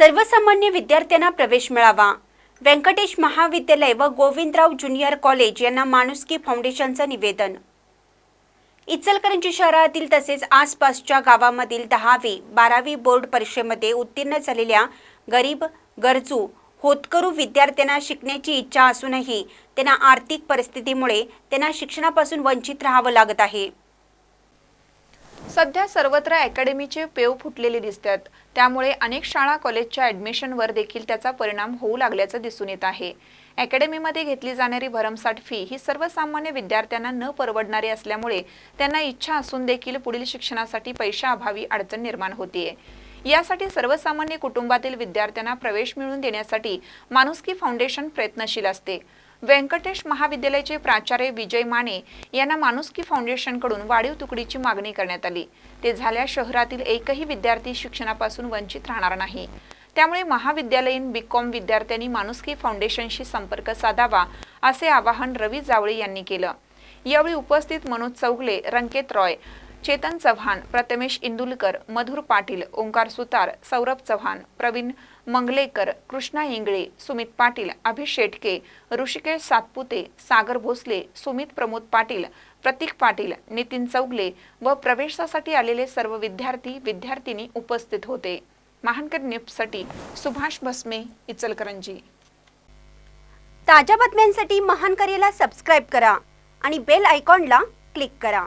सर्वसामान्य विद्यार्थ्यांना प्रवेश मिळावा. व्यंकटेश महाविद्यालय व गोविंदराव ज्युनियर कॉलेज यांना माणुसकी फाउंडेशनचं निवेदन. इचलकरंजी शहरातील तसेच आसपासच्या गावामधील दहावी बारावी बोर्ड परीक्षेमध्ये उत्तीर्ण झालेल्या गरीब गरजू होतकरू विद्यार्थ्यांना शिकण्याची इच्छा असूनही त्यांना आर्थिक परिस्थितीमुळे त्यांना शिक्षणापासून वंचित राहावं लागत आहे. सध्या सर्वत्र अकॅडमीचे पेव फुटलेले दिसतात. त्यामुळे अनेक शाळा कॉलेजच्या ॲडमिशनवर देखील त्याचा परिणाम होऊ लागल्याचं दिसून येत आहे. अकॅडमीमध्ये घेतली जाणारी भरमसाठ फी ही सर्वसामान्य विद्यार्थ्यांना न परवडणारी असल्यामुळे त्यांना इच्छा असून देखील पुढील शिक्षणासाठी पैशाअभावी अडचण निर्माण होतीये. यासाठी सर्वसामान्य कुटुंबातील विद्यार्थ्यांना प्रवेश मिळवून देण्यासाठी माणुसकी फाउंडेशन प्रयत्नशील असते. व्यंकटेश महाविद्यालयाचे प्राचार्य विजय माने यांना माणुसकी फाउंडेशनकडून वाढीव तुकडीची मागणी करण्यात आली. ते झाल्यास शहरातील एकही विद्यार्थी शिक्षणापासून वंचित राहणार नाही. त्यामुळे महाविद्यालयीन बीकॉम विद्यार्थ्यांनी माणुसकी फाउंडेशनशी संपर्क साधावा असे आवाहन रवी जावळे यांनी केलं. यावेळी उपस्थित मनोज चौगले रंकेत रॉय चेतन चव्हाण प्रथमेश इंदुलकर मधुर पाटील ओंकार सुतार सौरभ चव्हाण प्रवीण मंगलेकर कृष्णा इंगळे सुमित पाटील अभिष शेटके ऋषिकेश सातपुते सागर भोसले सुमित प्रमोद पाटील प्रतीक पाटील नितीन चौगले व प्रवेशासाठी आलेले सर्व विद्यार्थी विद्यार्थिनी उपस्थित होते. महानकर न्यूजसाठी सुभाष भस्मे इचलकरंजी. ताज्या बातम्यांसाठी महान करेला सबस्क्राईब करा आणि बेल आयकॉनला क्लिक करा.